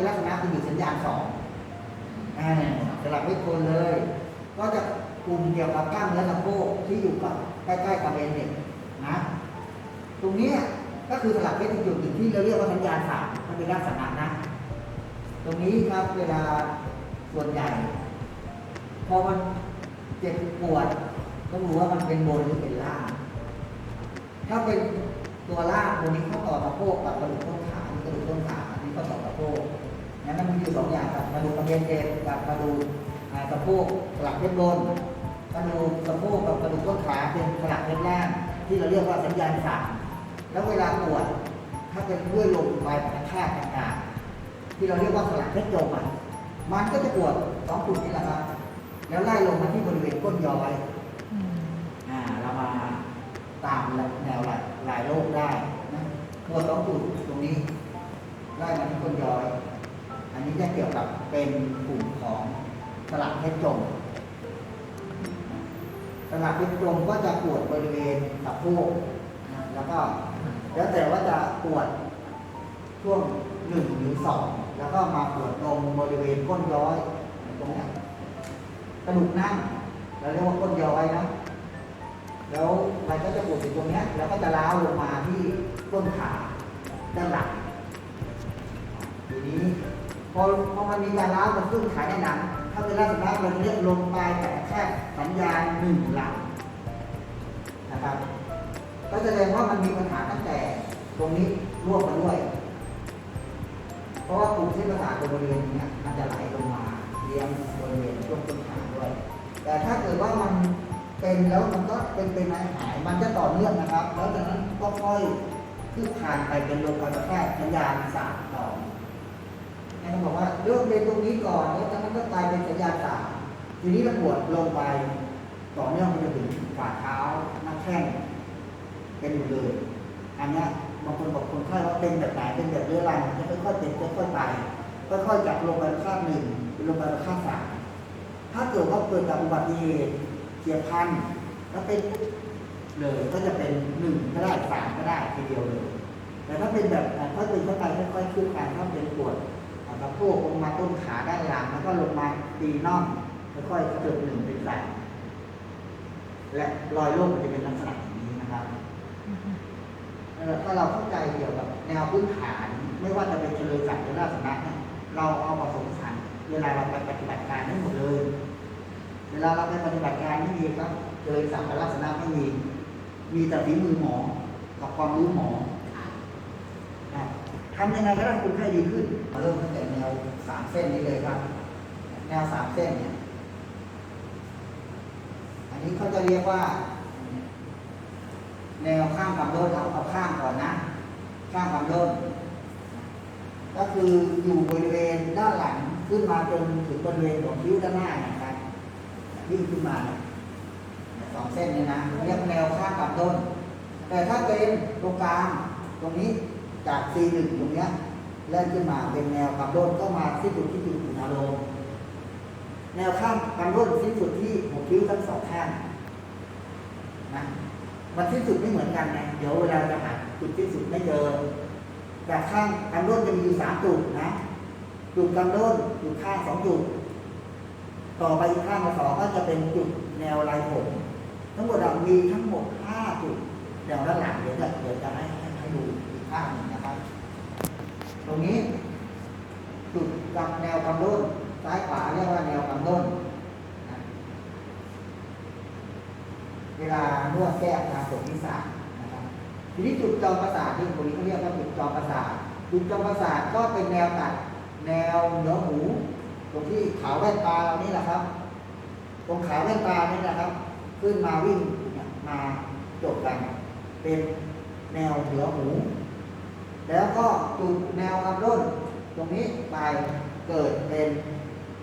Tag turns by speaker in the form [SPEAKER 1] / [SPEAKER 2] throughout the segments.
[SPEAKER 1] เป็นลักษณะคืออยู่สัญญาณสองสลับไม่คนเลย ก็จะกลุ่มเกี่ยวกับกล้ามเนื้อสะโพกที่อยู่กับใกล้ๆกับเบนเน็ตนะ ตรงนี้ก็คือสลับเพชรจุดหนึ่งที่เราเรียกว่าสัญญาณสามมันเป็นลักษณะนะ ตรงนี้ครับเวลาส่วนใหญ่ พอมันเจ็บปวดต้องรู้ว่ามันเป็นบนหรือเป็นล่าง ถ้าเป็นตัวล่างตรงนี้เขาต่อสะโพกกับกระดูกต้นขา กระดูกต้นขาอันนี้ก็ต่อสะโพก นั้นมันมีอยู่สองอย่างกับกระดูกกระเบนเอ็นกับกระดูกสะโพกสลักเพชรบนกระดูกสะโพกกับกระดูกต้นขาเป็นสลักเพชรล่างที่เราเรียกว่าสัญญาณสามแล้วเวลาปวดถ้าเป็นด้วยลมปลายประคาต่างๆที่เราเรียกว่าสลักเพชรจมอะมันก็จะปวดสองจุดนี้แหละครับแล้วไล่ลงมาที่บริเวณก้นย้อย
[SPEAKER 2] อ่า
[SPEAKER 1] เรามาตามแนวหลายหลายโรคได้นะตัวสองจุดตรงนี้ไล่มาที่ก้นย้อย นนี้จะเกี่ยวกับเป็นกลุ่มของสลักเพชรจมสลักเพชรจมก็จะปวดบริเวณสะโพกนะแล้วก็แล้วแต่ว่าจะปวดช่วงหนึ่งหรือสองแล้วก็มาปวดตรงบริเวณก้นย้อยตรงนี้กระดูกนั่งเราเรียกว่าก้นย้อยนะแล้วมันก็จะปวดอยู่ตรงนี้แล้วก็จะล้าลงมาที่ต้นขาด้านหลังทีนี้ พอพอมันมีการล้าวกับต้นขาด้านหลัง ถ้าเป็นลักษณะเราเรียกลงไปแต่แค่สัญญาณหนึ่งหลังนะครับ ก็แสดงว่ามันมีปัญหาตั้งแต่ตรงนี้ร่วมมาด้วย เพราะว่ากลุ่มเส้นประสาทตรงบริเวณนี้มันจะไหลลงมาเลี้ยงบริเวณช่วงต้นขาด้วย แต่ถ้าเกิดว่ามันเป็นแล้วมันก็เป็นเป็นหายหายมันจะต่อเนื่องนะครับ แล้วจากนั้นก็ค่อยคืบคลานไปเป็นลมกระแทกสัญญาณสามต่อ กเริ่มเป็นตรงนี้ก่อนแล้วจากนั้นก็กลายเป็นสัญญาณสามทีนี้มันปวดลงไปต่อเนื่องไปจนถึงฝ่าเท้าหน้าแข้งเป็นอยู่เลยอันนี้บางคนบอกคนไข้ว่าเป็นแบบไหนเป็นแบบเรื้อรังจะค่อยๆเป็นค่อยๆไปค่อยๆจากลงไปข้างหนึ่งเป็นลงไปข้างสามถ้าเกิดว่าเกิดจากอุบัติเหตุเฉียบพลันแล้วเป็นเลยก็จะเป็นหนึ่งก็ได้สามก็ได้ทีเดียวเลย แต่ถ้าเป็นแบบอะค่อยเป็นค่อยไปค่อยๆคืบคลานถ้าเป็นปวด สะโพกลงมาต้นขาด้านหลัง แล้วก็ลงมาตีน่องค่อยๆเกิดหนึ่งเป็นสามและรอยโรคมันจะเป็นลักษณะอย่างนี้นะครับ
[SPEAKER 2] อืม
[SPEAKER 1] เอ่อถ้าเราเข้าใจเกี่ยวกับแนวพื้นฐานไม่ว่าจะเป็นเฉลยศักดิ์หรือราชนักเนี่ยเราเอามาสมสันเวลาเราไปปฏิบัติการได้หมดเลย เวลาเราไปปฏิบัติการไม่มีครับเฉลยศักดิ์กับราชนักไม่มี มีแต่ฝีมือหมอกับความรู้หมอนะ ทำยังไงก็ได้คุณไข้ดีขึ้นมาเริ่มตั้งแต่แนวสามเส้นนี้เลยครับ แนวสามเส้นเนี่ย อันนี้เขาจะเรียกว่า แนวข้างความโดนเอาเอาข้างก่อนนะ ข้างความโดนก็คืออยู่บริเวณด้านหลังขึ้นมาจนถึงบริเวณของคิ้วด้านหน้านะครับวิ่งขึ้นมาสองเส้นนี้นะเรียกแนวข้างความโดนแต่ถ้าเป็นตรงกลางตรงนี้ จาก C1 ตรงเนี้ยเลื่อนขึ้นมาเป็นแนวความโดนก็มาที่จุดที่จุดอุณาโลมแนวข้างความโดนที่สุดที่หัวคิ้วทั้งสองข้างนะมันที่สุดไม่เหมือนกันไงเดี๋ยวเวลาจะหาจุดที่สุดไม่เจอแต่ข้างกำโดนจะมีอยู่สามจุดนะจุดกำโดนจุดข้างสองจุดต่อไปอีกข้างละสองก็จะเป็นจุดแนวลายผมทั้งหมดอะมีทั้งหมดห้าจุดแนวด้านหลังเดี๋ยวจะเดี๋ยวจะให้ให้ให้ดู ข้างหนึ่งนะครับ ตรงนี้จุดกับแนวกำโดนซ้ายขวาเรียกว่าแนวกำโดนนเวลานวดแก้อาการปวดศีรษะนะครับทีนี้จุดจอประสาทที่คนนี้เขาเรียกว่าจุดจอประสาทจุดจอประสาทก็เป็นแนวตัดแนวเหนือหูตรงที่ขาแว่นตาเรานี่แหละครับ ตรงขาแว่นตานี่นะครับ ขึ้นมาวิ่งมาจบกัน เป็นแนวเหนือหู แล้วก็จุดแนวกำล้นตรงนี้ไปเกิดเป็น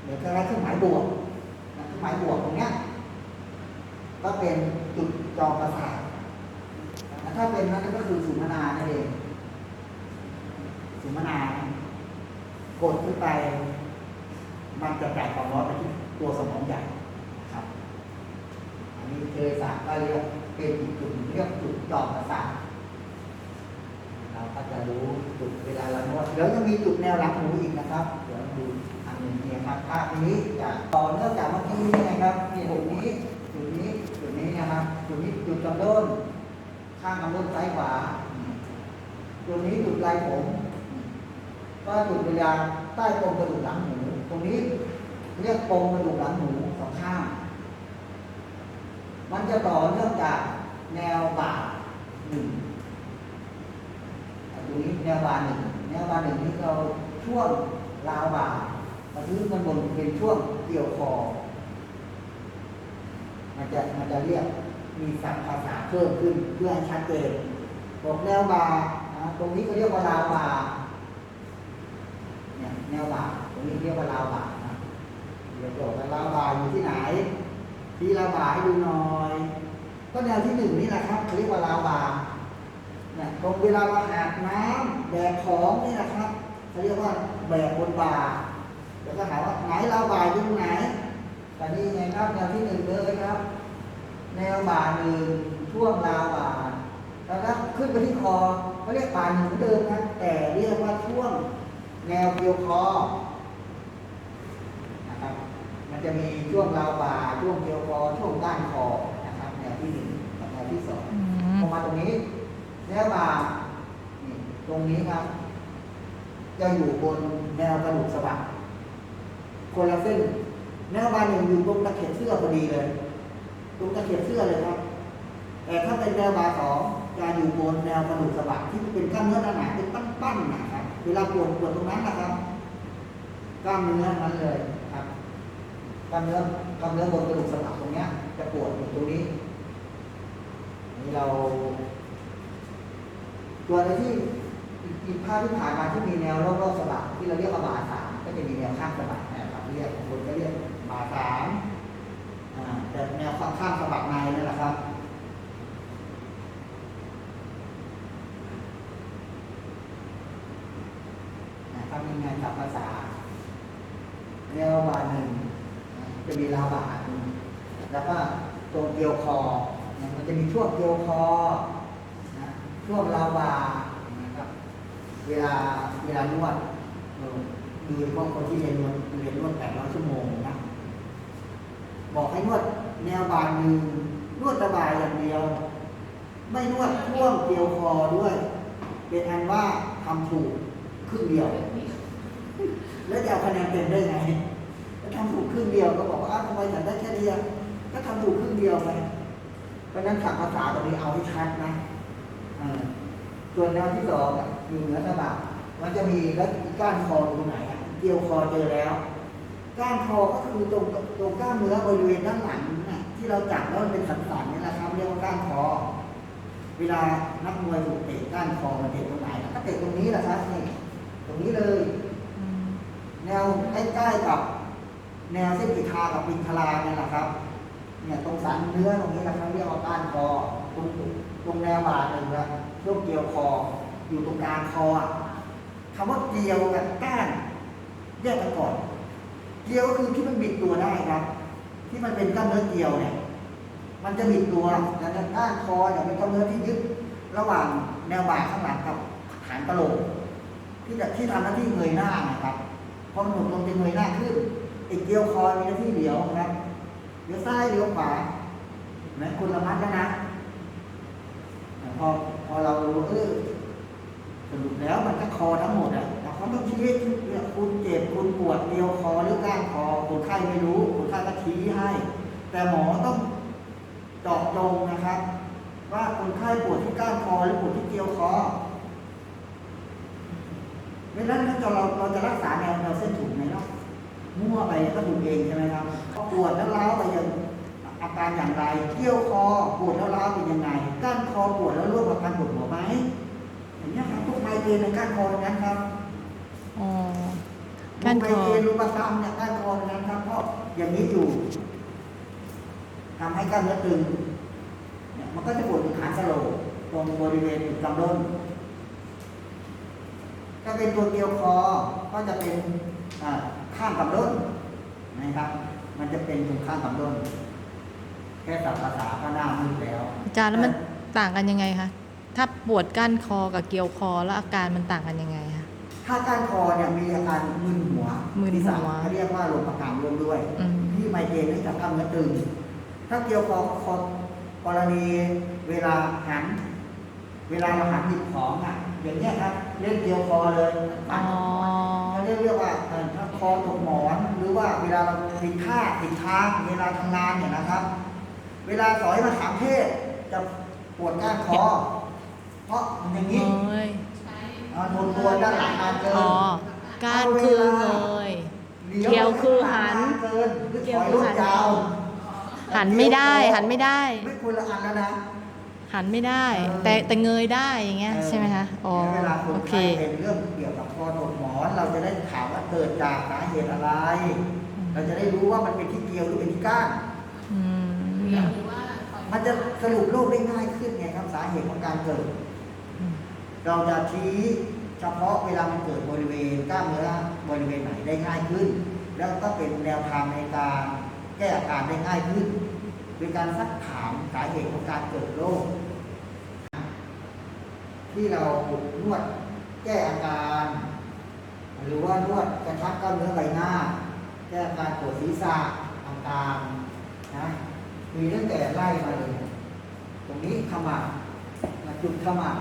[SPEAKER 1] เหมือนกับเครื่องหมายบวกเครื่องหมายบวกตรงเนี้ยก็เป็นจุดจอประสาทถ้าเป็นนั้นก็คือสุมนานั่นเองสุมนากดขึ้นไป มันจะจ่ายความร้อนไปที่ตัวสมองใหญ่ครับ อันนี้เทศาสตร์ก็เรียกเป็นจุดเรียกจุดจอประสาทเราก็จะรู้จุ เดี๋ยวจะมีจุดแนวหลังหูอีกนะครับ เดี๋ยวดูอันนึ่งเนี่ยครับภาพนี้จะต่อเนื่องจากเมื่อกี้นี่นะครับนี่จุดนี้จุดนี้จุดนี้นะครับจุดนี้จุดกำโดนข้างกำโดนซ้ายขวาจุดนี้จุดลายผมก็จุดเวลาใต้โครงกระดูกหลังหูตรงนี้เรียกโครงกระดูกหลังหูสองข้าง มันจะต่อเนื่องจากแนวบ่าหนึ่งตรงนี้แนวบ่าหนึ่งแนวบ่าหนึ่งนี่เราช่ วงราวบ่ามาถึงมันบนเป็นช่วงเกี่ยวคอ มันจะมันจะเรียกมีศัพท์ภาษาเพิ่มขึ้นเพื่อให้ชัดเจนบอกแนวบาตรงนี้เขาเรียกว่าราวบาเนี่ยแนวบาตรงนี้เรียกว่าราวบาเดี๋ยวบอกว่าราวบาอยู่ที่ไหน ที่ราวบาให้ดูหน่อย ก็แนวที่หนึ่งนี่แหละครับเขาเรียกว่าราวบาเนี่ยตรงเวลาเราอาบน้ำแบกของนี่แหละครับ เขาเรียกว่าแบกบนบ่าเดี๋ยวก็ถามว่าไหนราวบ่าอยู่ตรงไหนแต่นี่ไงครับแนวที่หนึ่งเลยครับ แนวบ่าหนึ่งช่วงราวบ่าแล้วก็ขึ้นไปที่คอเขาเรียกบ่าหนึ่งเหมือนเดิมนะแต่เรียกว่าช่วงแนวเกี่ยวคอนะครับ มันจะมีช่วงราวบ่าช่วงเกี่ยวคอช่วงก้านคอนะครับ แนวที่หนึ่งกับแนวที่สอง
[SPEAKER 2] อืม
[SPEAKER 1] ลงมาตรงนี้แนวบ่านี่ตรงนี้ครับ จะอยู่บนแนวกระดูกสะบักคนละเส้นแนวบ่าหนึ่งอยู่ตรงตะเข็บเสื้อพอดีเลย ตรงตะเข็บเสื้อเลยครับ แต่ถ้าเป็นแนวบาสองจะอยู่บนแนวกระดูกสะบักที่เป็นกล้ามเนื้อหนาๆเป็นปั้นๆนะครับ เวลาปวดปวดตรงนั้นนะครับกล้ามเนื้อนั้นเลยครับกล้ามเนื้อกล้ามเนื้อบนกระดูกสะบักตรงเนี้ย จะปวดอยู่ตรงนี้นี่เรา ตัวอะไรที่ อีกภาพที่ผ่านมาที่มีแนวรอบๆสะบักที่เราเรียกว่าบาสามก็จะมีแนวข้างสะบักนะครับเรียกคนก็เรียกบาสามแต่แนวข้างสะบักในนั่นแหละครับนะครับมีงานกับภาษาแนวบาหนึ่งจะมีราบาหนึ่งแล้วก็ตรงเกียวคอ มันจะมีช่วงเกียวคอช่วงราบา เวลาเวลานวดเออดูเฉพาะคนที่เรียนนวดเรียนนวดแปดร้อยชั่วโมงนะบอกให้นวดแนวบาหนึ่งนวดระบายอย่างเดียว ไม่นวดช่วงเกี่ยวคอด้วย เป็นอันว่าทำถูกครึ่งเดียว แล้วจะเอาคะแนนเต็มได้ไงก็ทำถูกครึ่งเดียวก็บอกว่าทำไมฉันได้แค่เดียวก็ทำถูกครึ่งเดียวไปเพราะนั้นขับภาษาตรงนี้เอาให้ชัดนะเออ ส่วนแนวที่สองอยู่เหนือสะบักมันจะมีแล้วก้านคอตรงไหนอะเกี่ยวคอเจอแล้วก้านคอก็คือตรงตรงก้ามเนื้อบริเวณด้านหลังน่ะที่เราจับแล้วมันเป็นสันๆนี่แหละครับเรียกว่าก้านคอ เวลานักมวยถูกเตะก้านคอมันเตะตรงไหนแล้วก็เตะตรงนี้แหละครับนี่ตรงนี้เลย แนวใกล้ๆกับ แนวเส้นปิทากับปินทลาเนี่ยแหละครับ เนี่ยตรงสันเนื้อตรงนี้นะครับเรียกว่าก้านคอตรงตรงแนวบ่าหนึ่งนะ ช่วงเกี่ยวคอ อยู่ตรงกลางคออะคำว่าเกี่ยวกับก้านแยกกันก่อน เกี่ยวคือที่มันบิดตัวได้ครับ ที่มันเป็นกล้ามเนื้อเกี่ยวเนี่ย มันจะบิดตัวแล้วก้านคอเนี่ยเป็นกล้ามเนื้อที่ยึดระหว่างแนวบ่าข้างหลังกับฐานกระโหลกที่จะที่ทำหน้าที่เงยหน้านะครับพอหนุนลงจะเงยหน้าขึ้นอีกเกี่ยวคอมีหน้าที่เลี้ยวนะครับเลี้ยวซ้ายเลี้ยวขวาเห็นไหมคุณระมัดแล้วนะพอ พอเราเออสรุปแล้วมันก็คอทั้งหมดอะแต่เขาต้องชี้เนี่ยคุณเจ็บคุณปวดเลี้ยวคอหรือก้านคอคนไข้ไม่รู้คนไข้ก็ชี้ให้ แต่หมอต้องเจาะจงนะครับ ว่าคนไข้ปวดที่ก้านคอหรือปวดที่เกี่ยวคอไม่นั้นถ้าเราเราจะรักษาแนวแนวเส้นถูกไหมเนาะมั่วไปก็ถูกเองใช่ไหมครับปวดแล้วร้าไปยัง อาการอย่างไรเกี่ยวคอปวดแล้วร้าวเป็นยังไงก้านคอปวดแล้วร่วมกับการปวดหัวไหมอย่างนี้ยครับพวกไมเกรนในก้านคออย่างนั้นครับ
[SPEAKER 2] อ๋อก้านคอ
[SPEAKER 1] ไมเกรนรูมาตามเนี่ยก้านคออย่างนั้นครับเพราะอย่างนี้อยู่ทำให้กล้ามเนื้อตึงเนี่ยมันก็จะปวดที่ฐานสะโหลกตรงบริเวณกำลังถ้าเป็นตัวเกี่ยวคอก็จะเป็นอ่าข้างกับด้นนะครับ มันจะเป็นตรงข้างกับด้นแค่สับภาษาก็หน้ามืดแล้ว
[SPEAKER 2] อาจารย์แล้วมันต่างกันยังไงคะถ้าปวดก้านคอกับเกี่ยวคอแล้วอาการมันต่างกันยังไงคะ
[SPEAKER 1] ถถ้าก้านคอเนี่ยมีอาการมึนหัว
[SPEAKER 2] มึนหัว
[SPEAKER 1] ศีรษะเขาเรียกว่าลมประกำร่วมด้วย
[SPEAKER 2] อืม
[SPEAKER 1] ที่ไมเกรนเนื่องจากกล้ามเนื้อตึง ถ้าเกี่ยวกับคอกรณีเวลาหัน เวลาเราหันหยิบของอะอย่างเงี้ยครับเล่นเกี่ยวคอเลย
[SPEAKER 2] อ๋อ
[SPEAKER 1] เขาเรียกเรียกว่าเอ่อถ้าคอตกหมอน หรือว่าเวลาเราติดท่าติดทางเวลาทำงานเนี่ยนะครับ เวลาสอยมาถามเพศจะปวดก้านคอ เพราะมันอย่างนี้
[SPEAKER 2] เงย
[SPEAKER 1] อ่าทนตัวด้านหลังนานเกิน
[SPEAKER 2] อ๋อ การคือเงย เกี่ยวคือหัน
[SPEAKER 1] เกินหรือถอยรถยาว
[SPEAKER 2] หันไม่ได้ หันไม่ได้
[SPEAKER 1] ไม่ควรละอันแล้วนะ
[SPEAKER 2] หันไม่ได้
[SPEAKER 1] เออ
[SPEAKER 2] แต่แต่เงยได้อย่างเงี้ยใช่ไหมคะ อ๋อ
[SPEAKER 1] เวลาคน
[SPEAKER 2] โอเค
[SPEAKER 1] ไข้เป็นเรื่องเกี่ยวกับคอถกหมอน เราจะได้ถามว่าเกิดจากสาเหตุอะไร เราจะได้รู้ว่ามันเป็นที่เกลียวหรือเป็นที่ก้าน
[SPEAKER 2] อืม
[SPEAKER 1] มันจะสรุปโรคได้ง่ายขึ้นไงครับสาเหตุของการเกิด เราจะชี้เฉพาะเวลามันเกิดบริเวณกล้ามเนื้อบริเวณไหนได้ง่ายขึ้น แล้วก็เป็นแนวทางในการแก้อาการได้ง่ายขึ้นโดยการซักถามสาเหตุของการเกิดโรคที่เรานวดแก้อาการ หรือว่านวดกระชับกล้ามเนื้อใบหน้า แก้อาการปวดศีรษะต่างๆนะ มีตั้งแต่ไล่มาเลยตรงนี้ขมับมาจุดขมับ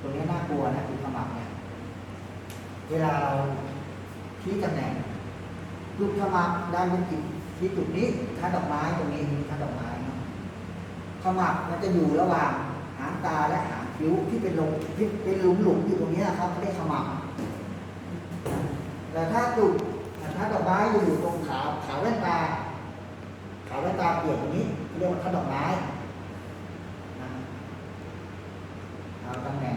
[SPEAKER 1] ตรงนี้น่ากลัวนะจุดขมับเนี่ยเวลาเราชี้ตำแหน่งจุดขมับด้านบนจิตที่จุดนี้ท่าดอกไม้ตรงนี้ท่าดอกไม้ขมับมันจะอยู่ระหว่างหางตาและหางคิ้วที่เป็นลงที่เป็นหลุมหลุมอยู่ตรงนี้นะครับเขาเรียกขมับแต่ถ้าจุดถ้าดอกไม้อยู่ตรงขาขาแว่นตา ขาแว่นตาเปลี่ยนตรงนี้เรียกว่าถ้าดอกไม้นะเอาตำแหน่ง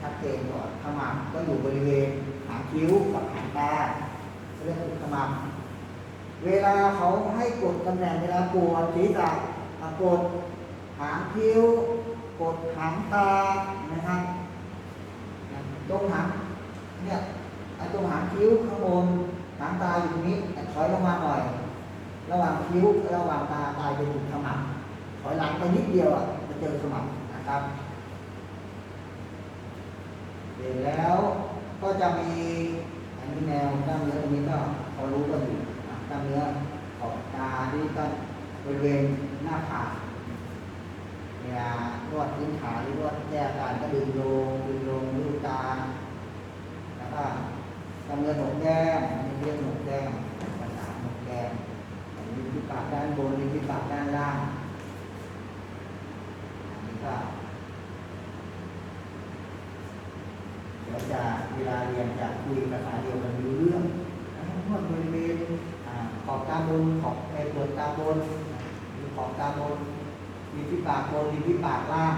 [SPEAKER 1] ชัดเจนก่อนขมับก็อยู่บริเวณหางคิ้วกับหางตาเรียกว่าขมับเวลาเขาให้กดตำแหน่งเวลาปวดศีรษะกดหางคิ้ว กดหางตานะครับตรงหางเนี่ยไอ้ตรงหางคิ้วข้างบนหางตาอยู่ตรงนี้แต่ถอยลงมาหน่อย ระหว่างคิ้วระหว่างตากลายเป็นจุดขมับถอยหลังไปนิดเดียวอะจะเจอขมับนะครับเสร็จแล้วก็จะมีอันนี้แนวกล้ามเนื้อตรงนี้ก็พอรู้ก็อยู่กล้ามเนื้อขอบตาที่ก็บริเวณหน้าผากเวลานวดพื้นฐานหรือนวดแก้อาการก็ดึงลงดึงลงดูตาแล้วก็กล้ามเนื้อหนกแก้มอันนี้เรียกหนกแก้มภาษาโหนกแก้ม มีที่ปากด้านบ นมีที่ปาด้านล่าง อันนี้ก็ เดี๋ยวจะเวลาเรียนจะคุยภาษาเดียวกันรู้เรื่องนวดบริเวณอ่าขอบตาบนขอบไอ้เปลือกตาบนมีขอบตาบนมีที่ปากบนมีที่ปากล่าง